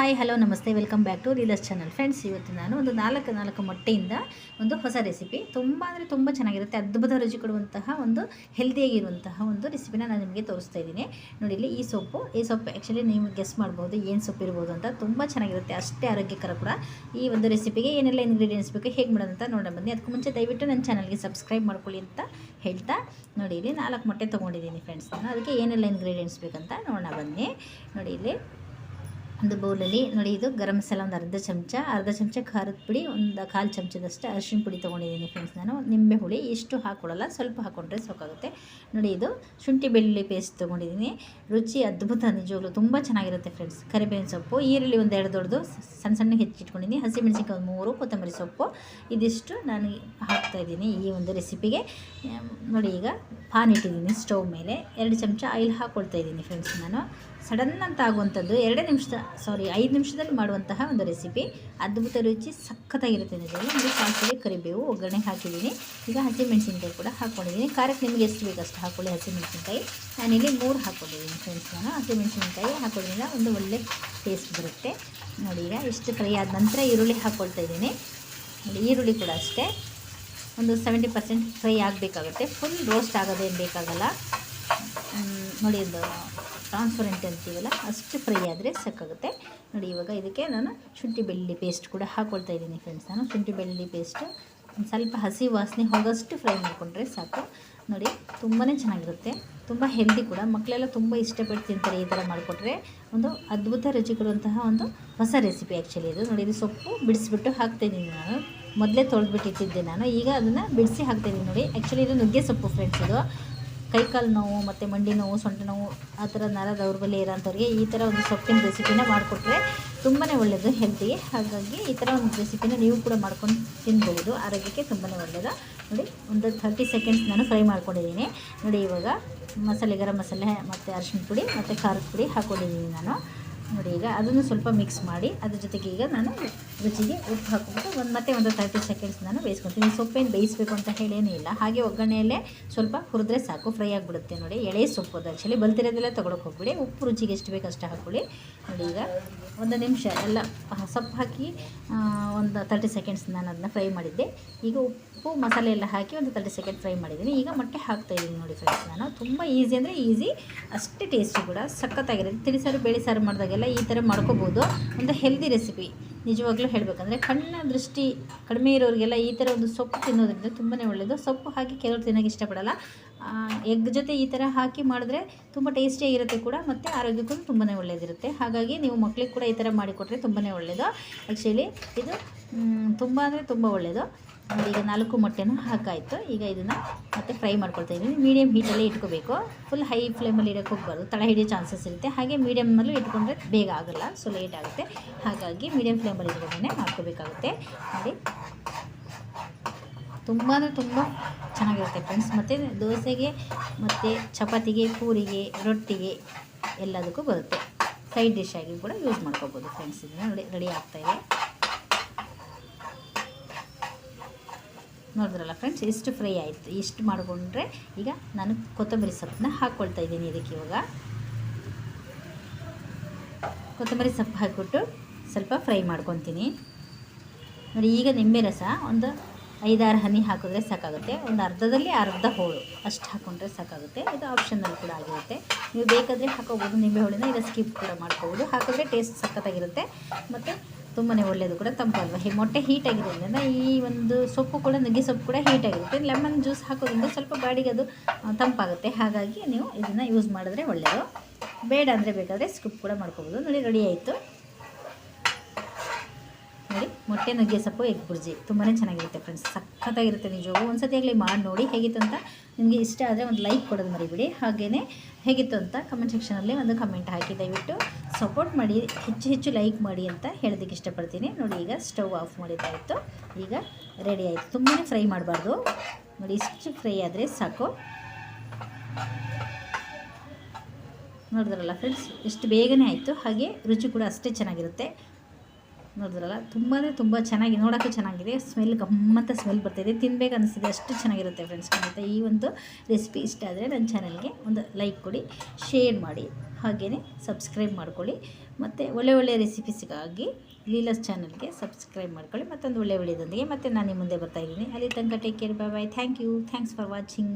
Hi hello ನಮಸ್ತೆ welcome back to reelers channel friends ಇವತ್ತು ನಾನು ಒಂದು ನಾಲ್ಕು ನಾಲ್ಕು ಮೊಟ್ಟೆಯಿಂದ ಒಂದು ಹೊಸ ರೆಸಿಪಿ ತುಂಬ ಅಂದರೆ ತುಂಬ ಚೆನ್ನಾಗಿರುತ್ತೆ. ಅದ್ಭುತ ರುಚಿ ಕೊಡುವಂತಹ ಒಂದು ಹೆಲ್ದಿಯಾಗಿರುವಂತಹ ಒಂದು ರೆಸಿಪಿನ ನಾನು ನಿಮಗೆ ತೋರಿಸ್ತಾ ಇದ್ದೀನಿ. ನೋಡಿ, ಇಲ್ಲಿ ಈ ಸೊಪ್ಪು ಈ ಸೊಪ್ಪು ಆ್ಯಕ್ಚುಲಿ ನೀವು ಗೆಸ್ ಮಾಡ್ಬೋದು ಏನು ಸೊಪ್ಪು ಇರ್ಬೋದು ಅಂತ. ತುಂಬ ಚೆನ್ನಾಗಿರುತ್ತೆ. ಅಷ್ಟೇ ಆರೋಗ್ಯಕರ ಕೂಡ. ಈ ಒಂದು ರೆಸಿಪಿಗೆ ಏನೆಲ್ಲ ಇಂಗ್ರೀಡಿಯೆಂಟ್ಸ್ ಬೇಕು, ಹೇಗೆ ಮಾಡೋದು ಅಂತ ನೋಡೋಣ. ಬನ್ನಿ. ಅದಕ್ಕೂ ಮುಂಚೆ ದಯವಿಟ್ಟು ನನ್ನ ಚಾನಲ್ಗೆ ಸಬ್ಸ್ಕ್ರೈಬ್ ಮಾಡ್ಕೊಳ್ಳಿ ಅಂತ ಹೇಳ್ತಾ ನೋಡಿ, ಇಲ್ಲಿ ನಾಲ್ಕು ಮೊಟ್ಟೆ ತೊಗೊಂಡಿದ್ದೀನಿ ಫ್ರೆಂಡ್ಸ್ ನಾನು ಅದಕ್ಕೆ ಏನೆಲ್ಲ ಇಂಗ್ರೀಡಿಯೆಂಟ್ಸ್ ಬೇಕಂತ ನೋಡೋಣ. ಬನ್ನಿ. ನೋಡಿ, ಇಲ್ಲಿ ಒಂದು ಬೌಲಲ್ಲಿ ನೋಡಿ, ಇದು ಗರಂ ಮಸಾಲ ಒಂದು ಅರ್ಧ ಚಮಚ ಅರ್ಧ ಚಮಚ ಖಾರದ ಪುಡಿ, ಒಂದು ಕಾಲು ಚಮಚದಷ್ಟು ಅರಿಶಿನ ಪುಡಿ ತೊಗೊಂಡಿದ್ದೀನಿ ಫ್ರೆಂಡ್ಸ್ ನಾನು ನಿಂಬೆ ಹುಳಿ ಇಷ್ಟು ಹಾಕ್ಕೊಳ್ಳಲ್ಲ ಸ್ವಲ್ಪ ಹಾಕ್ಕೊಂಡ್ರೆ ಸಾಕಾಗುತ್ತೆ. ನೋಡಿ, ಇದು ಶುಂಠಿ ಬೆಳ್ಳುಳ್ಳಿ ಪೇಸ್ಟ್ ತೊಗೊಂಡಿದ್ದೀನಿ. ರುಚಿ ಅದ್ಭುತ, ನಿಜವಾಗ್ಲೂ ತುಂಬ ಚೆನ್ನಾಗಿರುತ್ತೆ ಫ್ರೆಂಡ್ಸ್ ಕರಿಬೇವಿನ ಸೊಪ್ಪು, ಈರುಳ್ಳಿ ಒಂದು ಎರಡು ದೊಡ್ಡದು, ಸಣ್ಣ ಸಣ್ಣ ಹೆಚ್ಚಿಟ್ಕೊಂಡಿದ್ದೀನಿ. ಹಸಿಮೆಣಸಿನ್ಕಾಯಿ ಒಂದು ಮೂರು, ಕೊತ್ತಂಬರಿ ಸೊಪ್ಪು. ಇದಿಷ್ಟು ನಾನು ಹಾಕ್ತಾಯಿದ್ದೀನಿ ಈ ಒಂದು ರೆಸಿಪಿಗೆ ನೋಡಿ, ಈಗ ಪಾನ್ ಇಟ್ಟಿದ್ದೀನಿ ಸ್ಟವ್ ಮೇಲೆ. ಎರಡು ಚಮಚ ಆಯಿಲ್ ಹಾಕ್ಕೊಳ್ತಾ ಇದ್ದೀನಿ ಫ್ರೆಂಡ್ಸ್ ನಾನು. ಸಡನ್ ಅಂತ ಆಗುವಂಥದ್ದು ಎರಡೇ ನಿಮಿಷದ ಸಾರಿ ಐದು ನಿಮಿಷದಲ್ಲಿ ಮಾಡುವಂತಹ ಒಂದು ರೆಸಿಪಿ ಅದ್ಭುತ ರುಚಿ ಸಖತ್ತಾಗಿರುತ್ತೆ ನಿಜವಾಗಿ ಒಂದು ಸಾಸಿವೆ ಕರಿಬೇವು ಒಗ್ಗರಣೆ ಹಾಕಿದ್ದೀನಿ. ಈಗ ಹಸಿಮೆಣಸಿನ್ಕಾಯಿ ಕೂಡ ಹಾಕ್ಕೊಂಡಿದ್ದೀನಿ ಖಾರಕ್ಕೆ ನಿಮಗೆ ಎಷ್ಟು ಬೇಕು ಅಷ್ಟು ಹಾಕ್ಕೊಳ್ಳಿ ಹಸಿಮೆಣಸಿನ್ಕಾಯಿ. ನಾನಿಲ್ಲಿ ಮೂರು ಹಾಕ್ಕೊಂಡಿದ್ದೀನಿ ಫ್ರೆಂಡ್ಸ್ ನಾನು ಹಸಿಮೆಣಸಿನ್ಕಾಯಿ ಹಾಕೋದ್ರಿಂದ ಒಂದು ಒಳ್ಳೆ ಟೇಸ್ಟ್ ಬರುತ್ತೆ. ನೋಡಿ ಈಗ ಇಷ್ಟು ಫ್ರೈ ಆದ ನಂತರ ಈರುಳ್ಳಿ ಹಾಕ್ಕೊಳ್ತಾ ಇದ್ದೀನಿ. ನೋಡಿ, ಈರುಳ್ಳಿ ಕೂಡ ಅಷ್ಟೇ. ಒಂದು ಸೆವೆಂಟಿ ಪರ್ಸೆಂಟ್ ಫ್ರೈ ಆಗಬೇಕಾಗುತ್ತೆ. ಫುಲ್ ರೋಸ್ಟ್ ಆಗೋದೇನು ಬೇಕಾಗಲ್ಲ. ನೋಡಿ ಒಂದು ಟ್ರಾನ್ಸ್ಪರೆಂಟ್ ಅಂತೀವಲ್ಲ ಅಷ್ಟು ಫ್ರೈ ಆದರೆ ಸಾಕಾಗುತ್ತೆ ನೋಡಿ, ಇವಾಗ ಇದಕ್ಕೆ ನಾನು ಶುಂಠಿ ಬೆಳ್ಳಿ ಪೇಸ್ಟ್ ಕೂಡ ಹಾಕ್ಕೊಳ್ತಾ ಇದ್ದೀನಿ ಫ್ರೆಂಡ್ಸ್ ನಾನು ಶುಂಠಿ ಬೆಳ್ಳಿ ಪೇಸ್ಟ್ ಸ್ವಲ್ಪ ಹಸಿ ವಾಸನೆ ಹೋಗೋಷ್ಟು ಫ್ರೈ ಮಾಡಿಕೊಂಡ್ರೆ ಸಾಕು. ನೋಡಿ ತುಂಬಾ ಚೆನ್ನಾಗಿರುತ್ತೆ. ತುಂಬ ಹೆಲ್ದಿ ಕೂಡ. ಮಕ್ಕಳೆಲ್ಲ ತುಂಬ ಇಷ್ಟಪಟ್ಟು ತಿಂತಾರೆ ಈ ಥರ ಮಾಡಿಕೊಟ್ರೆ. ಒಂದು ಅದ್ಭುತ ರುಚಿ ಕೊಡುವಂತಹ ಒಂದು ಹೊಸ ರೆಸಿಪಿ ಆ್ಯಕ್ಚುಲಿ ಇದು. ನೋಡಿ, ಇದು ಸೊಪ್ಪು ಬಿಡಿಸ್ಬಿಟ್ಟು ಹಾಕ್ತಾಯಿದ್ದೀನಿ ನಾನು. ಮೊದಲೇ ತೊಳೆದ್ಬಿಟ್ಟಿಟ್ಟಿದ್ದೆ ನಾನು. ಈಗ ಅದನ್ನು ಬಿಡಿಸಿ ಹಾಕ್ತಾಯಿದ್ದೀನಿ ನೋಡಿ. ಆ್ಯಕ್ಚುಲಿ ಇದು ನುಗ್ಗೆ ಸೊಪ್ಪು ಫ್ರೆಂಡ್ಸ್ ಇದು. ಕೈಕಾಲು ನೋವು, ಮತ್ತು ಮಂಡಿ ನೋವು, ಸೊಂಟ ನೋವು, ಆ ಥರ ನರ ದೌರ್ಬಲ್ಯ ಇರೋಂಥವ್ರಿಗೆ ಈ ಥರ ಒಂದು ಸೊಪ್ಪಿನ ರೆಸಿಪಿನ ಮಾಡಿಕೊಟ್ರೆ ತುಂಬಾ ಒಳ್ಳೆಯದು ಹೆಲ್ತಿಗೆ ಹಾಗಾಗಿ ಈ ಥರ ಒಂದು ರೆಸಿಪಿನ ನೀವು ಕೂಡ ಮಾಡ್ಕೊಂಡು ತಿನ್ಬೋದು ಆರೋಗ್ಯಕ್ಕೆ ತುಂಬಾ ಒಳ್ಳೆಯದು ನೋಡಿ, ಒಂದು ಥರ್ಟಿ ಸೆಕೆಂಡ್ಸ್ ನಾನು ಫ್ರೈ ಮಾಡ್ಕೊಂಡಿದ್ದೀನಿ. ನೋಡಿ, ಇವಾಗ ಮಸಾಲೆ, ಗರಂ ಮಸಾಲೆ ಮತ್ತು ಅರಿಶಿನ ಪುಡಿ ಮತ್ತು ಖಾರದ ಪುಡಿ ಹಾಕ್ಕೊಂಡಿದ್ದೀನಿ ನಾನು. ನೋಡಿ, ಈಗ ಅದನ್ನು ಸ್ವಲ್ಪ ಮಿಕ್ಸ್ ಮಾಡಿ, ಅದ್ರ ಜೊತೆಗೆ ಈಗ ನಾನು ರುಚಿಗೆ ಉಪ್ಪು ಹಾಕ್ಬಿಟ್ಟು ಒಂದು ಮತ್ತೆ ಒಂದು ತರ್ಟಿ ಸೆಕೆಂಡ್ಸ್ ನಾನು ಬೇಯಿಸ್ಕೊತೀನಿ. ಸೊಪ್ಪೇನು ಬೇಯಿಸಬೇಕು ಅಂತ ಹೇಳೇನೂ ಇಲ್ಲ. ಹಾಗೆ ಒಗ್ಗರಣೆಯಲ್ಲೇ ಸ್ವಲ್ಪ ಹುರಿದ್ರೆ ಸಾಕು ಫ್ರೈ ಆಗಿಬಿಡುತ್ತೆ ನೋಡಿ. ಎಳೆ ಸೊಪ್ಪು ಅದು ಆ್ಯಕ್ಚುಲಿ ಬಲ್ತಿರೋದೆಲ್ಲ ತೊಗೊಳಕ್ಕೆ ಹೋಗ್ಬಿಡಿ. ಉಪ್ಪು ರುಚಿಗೆ ಎಷ್ಟು ಬೇಕು ಅಷ್ಟು ಹಾಕ್ಕೊಳ್ಳಿ. ನೋಡಿ ಈಗ ಒಂದು ನಿಮಿಷ ಎಲ್ಲ ಸೊಪ್ಪು ಹಾಕಿ ಒಂದು ತರ್ಟಿ ಸೆಕೆಂಡ್ಸ್ ನಾನು ಅದನ್ನ ಫ್ರೈ ಮಾಡಿದ್ದೆ. ಈಗ ಉಪ್ಪು, ಮಸಾಲೆ ಎಲ್ಲ ಹಾಕಿ ಒಂದು ತರ್ಟಿ ಸೆಕೆಂಡ್ ಫ್ರೈ ಮಾಡಿದ್ದೀನಿ. ಈಗ ಮೊಟ್ಟೆ ಹಾಕ್ತಾ ಇದ್ದೀನಿ ನೋಡಿ ಫ್ರೆಂಡ್ಸ್ ನಾನು ತುಂಬ ಈಸಿ ಅಂದರೆ ಈಸಿ ಅಷ್ಟೇ ಟೇಸ್ಟಿ ಕೂಡ ಸಖತ್ತಾಗಿರುತ್ತೆ. ತಿಳಿಸಾರು ಬೇಳೆ ಸಾರು ಮಾಡಿದಾಗೆಲ್ಲ ಈ ಥರ ಮಾಡ್ಕೋಬೋದು. ಒಂದು ಹೆಲ್ದಿ ರೆಸಿಪಿ ನಿಜವಾಗ್ಲೂ ಹೇಳಬೇಕಂದ್ರೆ ಕಣ್ಣ ದೃಷ್ಟಿ ಕಡಿಮೆ ಇರೋರಿಗೆಲ್ಲ ಈ ಥರ ಒಂದು ಸೊಪ್ಪು ತಿನ್ನೋದ್ರಿಂದ ತುಂಬಾ ಒಳ್ಳೆಯದು ಸೊಪ್ಪು ಹಾಕಿ ಕೆಲವರು ತಿನ್ನೋಕ್ಕೆ ಇಷ್ಟಪಡಲ್ಲ. ಎಗ್ ಜೊತೆ ಈ ಥರ ಹಾಕಿ ಮಾಡಿದ್ರೆ ತುಂಬ ಟೇಸ್ಟಿಯಾಗಿರುತ್ತೆ ಕೂಡ ಮತ್ತು ಆರೋಗ್ಯಕ್ಕೂ ತುಂಬಾ ಒಳ್ಳೆಯದಿರುತ್ತೆ ಹಾಗಾಗಿ ನೀವು ಮಕ್ಳಿಗೆ ಕೂಡ ಈ ಥರ ಮಾಡಿಕೊಟ್ರೆ ತುಂಬಾ ಒಳ್ಳೆಯದು ಆ್ಯಕ್ಚುಲಿ ಇದು ತುಂಬ ಅಂದರೆ ತುಂಬ ಒಳ್ಳೆಯದು ಈಗ ನಾಲ್ಕು ಮೊಟ್ಟೆನೂ ಹಾಕಾಯಿತು. ಈಗ ಇದನ್ನು ಮತ್ತೆ ಫ್ರೈ ಮಾಡ್ಕೊಳ್ತಾ ಇದ್ದೀನಿ. ಮೀಡಿಯಮ್ ಹೀಟಲ್ಲೇ ಇಟ್ಕೋಬೇಕು. ಫುಲ್ ಹೈ ಫ್ಲೇಮಲ್ಲಿ ಇಡೋಕ್ಕೆ ಹೋಗ್ಬಾರ್ದು. ತಳ ಹಿಡಿಯೋ ಚಾನ್ಸಸ್ ಇರುತ್ತೆ. ಹಾಗೆ ಮೀಡಿಯಮ್ಮಲ್ಲೂ ಇಟ್ಕೊಂಡ್ರೆ ಬೇಗ ಆಗೋಲ್ಲ. ಸೊ ಲೇಟ್ ಆಗುತ್ತೆ. ಹಾಗಾಗಿ ಮೀಡಿಯಮ್ ಫ್ಲೇಮಲ್ಲಿ ಇಟ್ಕೊಂಡೇ ಮಾಡ್ಕೋಬೇಕಾಗುತ್ತೆ. ನೋಡಿ. ತುಂಬ ತುಂಬ ಚೆನ್ನಾಗಿರುತ್ತೆ ಫ್ರೆಂಡ್ಸ್ ಮತ್ತು ದೋಸೆಗೆ, ಮತ್ತು ಚಪಾತಿಗೆ, ಪೂರಿಗೆ, ರೊಟ್ಟಿಗೆ ಎಲ್ಲದಕ್ಕೂ ಬರುತ್ತೆ. ಸೈಡ್ ಡಿಶ್ ಆಗಿ ಕೂಡ ಯೂಸ್ ಮಾಡ್ಕೋಬೋದು ಫ್ರೆಂಡ್ಸ್ ಇದನ್ನು ರೆಡಿ ಆಗ್ತಾಯಿದೆ ನೋಡಿದ್ರಲ್ಲ ಫ್ರೆಂಡ್ಸ್ ಇಷ್ಟು ಫ್ರೈ ಆಯಿತು? ಇಷ್ಟು ಮಾಡಿಕೊಂಡ್ರೆ? ಈಗ ನಾನು ಕೊತ್ತಂಬರಿ ಸೊಪ್ಪನ್ನ ಹಾಕ್ಕೊಳ್ತಾ ಇದ್ದೀನಿ ಇದಕ್ಕೆ ಇವಾಗ. ಕೊತ್ತಂಬರಿ ಸೊಪ್ಪು ಹಾಕಿಬಿಟ್ಟು ಸ್ವಲ್ಪ ಫ್ರೈ ಮಾಡ್ಕೊತೀನಿ. ನೋಡಿ, ಈಗ ನಿಂಬೆ ರಸ ಒಂದು ಐದಾರು ಹನಿ ಹಾಕಿದ್ರೆ ಸಾಕಾಗುತ್ತೆ. ಒಂದು ಅರ್ಧದಲ್ಲಿ ಅರ್ಧ ಹೋಳು ಅಷ್ಟು ಹಾಕ್ಕೊಂಡ್ರೆ ಸಾಕಾಗುತ್ತೆ. ಇದು ಆಪ್ಷನಲ್ಲಿ ಕೂಡ ಆಗಿರುತ್ತೆ. ನೀವು ಬೇಕಾದರೆ ಹಾಕೋಬೋದು. ನಿಂಬೆ ಹೋಳಿನ ಇಲ್ಲ ಸ್ಕಿಪ್ ಕೂಡ ಮಾಡ್ಕೋಬೋದು. ಹಾಕಿದ್ರೆ ಟೇಸ್ಟ್ ಸಖತ್ತಾಗಿರುತ್ತೆ. ಮತ್ತು ತುಂಬಾ ಒಳ್ಳೆಯದು ಕೂಡ ತಂಪಲ್ವ? ಈ ಮೊಟ್ಟೆ ಹೀಟಾಗಿರೋದ್ರಿಂದ ಈ ಒಂದು ಸೊಪ್ಪು ಕೂಡ, ನುಗ್ಗೆ ಸೊಪ್ಪು ಕೂಡ ಹೀಟಾಗಿರುತ್ತೆ ಲೆಮನ್ ಜ್ಯೂಸ್ ಹಾಕೋದ್ರಿಂದ ಸ್ವಲ್ಪ ಬಾಡಿಗೆ ಅದು ತಂಪಾಗುತ್ತೆ. ಹಾಗಾಗಿ ನೀವು ಇದನ್ನು ಯೂಸ್ ಮಾಡಿದ್ರೆ ಒಳ್ಳೆಯದು ಬೇಡ ಅಂದರೆ ಬೇಕಾದರೆ ಸ್ಕಿಪ್ ಕೂಡ ಮಾಡ್ಕೋಬೋದು. ನೋಡಿ ರೆಡಿ ಆಯಿತು. ಮೊಟ್ಟೆ ನುಗ್ಗೆ ಸೊಪ್ಪು, ಎಗ್ ಬುರ್ಜಿ ತುಂಬಾ ಚೆನ್ನಾಗಿರುತ್ತೆ ಫ್ರೆಂಡ್ಸ್ ಸಖತ್ತಾಗಿರುತ್ತೆ ನಿಜವಾಗೂ ಒಂದ್ಸತಿ ಆಗಲಿ ಮಾಡಿ ನೋಡಿ ಹೇಗಿತ್ತು ಅಂತ ನಿಮಗೆ ಇಷ್ಟ ಆದರೆ ಒಂದು ಲೈಕ್ ಕೊಡೋದು ಮರಿಬಿಡಿ. ಹಾಗೆಯೇ ಹೇಗಿತ್ತು ಅಂತ ಕಮೆಂಟ್ ಸೆಕ್ಷನಲ್ಲಿ ಒಂದು ಕಮೆಂಟ್ ಹಾಕಿ ದಯವಿಟ್ಟು ಸಪೋರ್ಟ್ ಮಾಡಿ, ಹೆಚ್ಚು ಹೆಚ್ಚು ಲೈಕ್ ಮಾಡಿ ಅಂತ ಹೇಳೋದಕ್ಕೆ ಇಷ್ಟಪಡ್ತೀನಿ. ನೋಡಿ ಈಗ ಸ್ಟವ್ ಆಫ್ ಮಾಡಿದ್ದಾಯಿತು ಈಗ ರೆಡಿ ಆಯಿತು. ತುಂಬಾ ಫ್ರೈ ಮಾಡಬಾರ್ದು. ನೋಡಿ ಇಷ್ಟು ಫ್ರೈ ಆದರೆ ಸಾಕು. ನೋಡಿದ್ರಲ್ಲ ಫ್ರೆಂಡ್ಸ್ ಎಷ್ಟು ಬೇಗನೆ ಆಯಿತು. ಹಾಗೆ ರುಚಿ ಕೂಡ ಅಷ್ಟೇ ಚೆನ್ನಾಗಿರುತ್ತೆ. ನೋಡಿದ್ರಲ್ಲ? ತುಂಬಾ ತುಂಬ ಚೆನ್ನಾಗಿ, ನೋಡೋಕ್ಕೂ ಚೆನ್ನಾಗಿದೆ. ಸ್ಮೆಲ್ ಗಮ್ಮಂತ ಸ್ಮೆಲ್ ಬರ್ತಾಯಿದೆ ತಿನ್ಬೇಕು ಅನಿಸ್ತಿದೆ. ಅಷ್ಟು ಚೆನ್ನಾಗಿರುತ್ತೆ ಫ್ರೆಂಡ್ಸ್ ಖಂಡಿತ ಈ ಒಂದು ರೆಸಿಪಿ ಇಷ್ಟ ಆದರೆ ನನ್ನ ಚಾನಲ್ಗೆ ಒಂದು ಲೈಕ್ ಕೊಡಿ ಶೇರ್ ಮಾಡಿ. ಹಾಗೆಯೇ ಸಬ್ಸ್ಕ್ರೈಬ್ ಮಾಡ್ಕೊಳ್ಳಿ. ಮತ್ತು ಒಳ್ಳೆ ಒಳ್ಳೆ ರೆಸಿಪೀಸ್ಗಾಗಿ ಲೀಲಸ್ ಚಾನಲ್ಗೆ ಸಬ್ಸ್ಕ್ರೈಬ್ ಮಾಡ್ಕೊಳ್ಳಿ. ಮತ್ತೊಂದು ಒಳ್ಳೆ ಒಳ್ಳೆಯದೊಂದಿಗೆ ಮತ್ತೆ ನಾನು ನಿಮ್ಮ ಮುಂದೆ ಬರ್ತಾ ಇದ್ದೀನಿ. ಅಲ್ಲಿ ತನಕ take care bye bye thank you thanks for watching